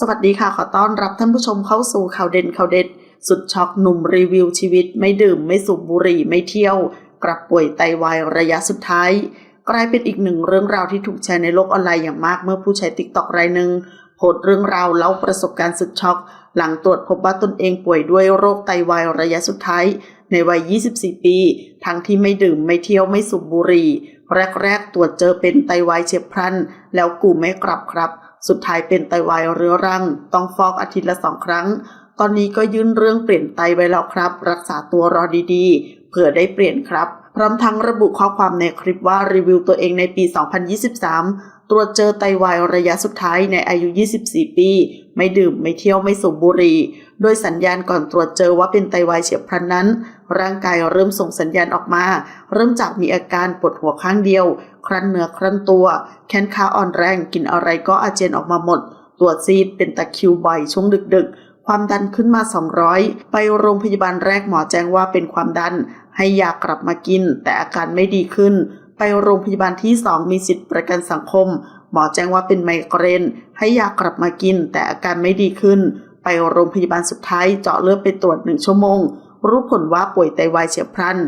สวัสดีค่ะ ขอต้อนรับท่านผู้ชมเข้าสู่ข่าวเด่นข่าวเด็ด สุดช็อกหนุ่มรีวิวชีวิต ไม่ดื่มไม่สูบบุหรี่ไม่เที่ยว กลับป่วยไตวายระยะสุดท้าย กลายเป็นอีกหนึ่งเรื่องราวที่ถูกแชร์ในโลกออนไลน์อย่างมากเมื่อผู้ใช้ติ๊กต็อกรายหนึ่งโพสต์เรื่องราวเล่าประสบการณ์สุดช็อก หลังตรวจพบว่าตนเองป่วยด้วยโรคไตวายระยะสุดท้าย ในวัย 24 ปี ทั้งที่ไม่ดื่มไม่เที่ยวไม่สูบบุหรี่ แรกๆตรวจเจอเป็นไตวายเฉียบพลัน แล้วกูไม่กลับครับ สุดท้ายเป็นไตวายเรื้อรัง ต้องฟอกอาทิตย์ละสองครั้ง ตอนนี้ก็ยื่นเรื่องเปลี่ยนไตไว้แล้วครับ รักษาตัวรอดีๆ เผื่อได้เปลี่ยนครับ พร้อมทั้งระบุข้อความในคลิปว่ารีวิวตัวเองในปี 2023 ตรวจเจอไตวายระยะสุดท้ายในอายุ 24 ปี ไม่ดื่มไม่เที่ยวไม่สูบบุหรี่ โดยสัญญาณก่อนตรวจเจอว่าเป็นไตวายเฉียบพลันนั้น ร่างกายเริ่มส่งสัญญาณออกมา เริ่มจากมีอาการปวดหัวข้างเดียว ครั้นเนื้อครั้นตัว แขนขาอ่อนแรงกินอะไรก็อาเจียนออกมาหมด ตัวซีดเป็นตะคิวบ่อยช่วงดึกๆ ความดันขึ้นมา 200 ไปโรงพยาบาลแรกหมอแจ้งว่าเป็นความดัน ให้ยากลับมากิน แต่อาการไม่ดีขึ้น ไปโรงพยาบาลที่ 2 มีสิทธิประกันสังคม หมอแจ้งว่าเป็นไมเกรน ให้ยากลับมากิน แต่อาการไม่ดีขึ้น ไปโรงพยาบาลสุดท้ายเจาะเลือดไปตรวจหนึ่งชั่วโมง รู้ผลว่าป่วยไตวายเฉียบพลัน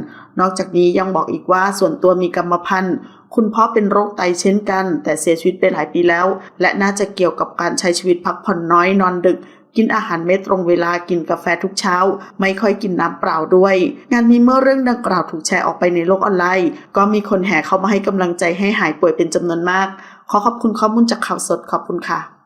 นอกจากนี้ยังบอกอีกว่าส่วนตัวมีกรรมพันธุ์ คุณพ่อเป็นโรคไตเช่นกัน แต่เสียชีวิตไปหลายปีแล้ว และน่าจะเกี่ยวกับการใช้ชีวิตพักผ่อนน้อยนอนดึก กินอาหารเม่ตรงเวลากินกาแฟทุกเช้า ไม่ค่อยกินน้ำเปล่าด้วย งานนี้เมื่อเรื่องดังกล่าวถูกแชร์ออกไปในโลกออนไลน์ ก็มีคนแห่เข้ามาให้กำลังใจให้หายป่วยเป็นจำนวนมาก ขอขอบคุณข้อมูลจากข่าวสดขอบคุณค่ะ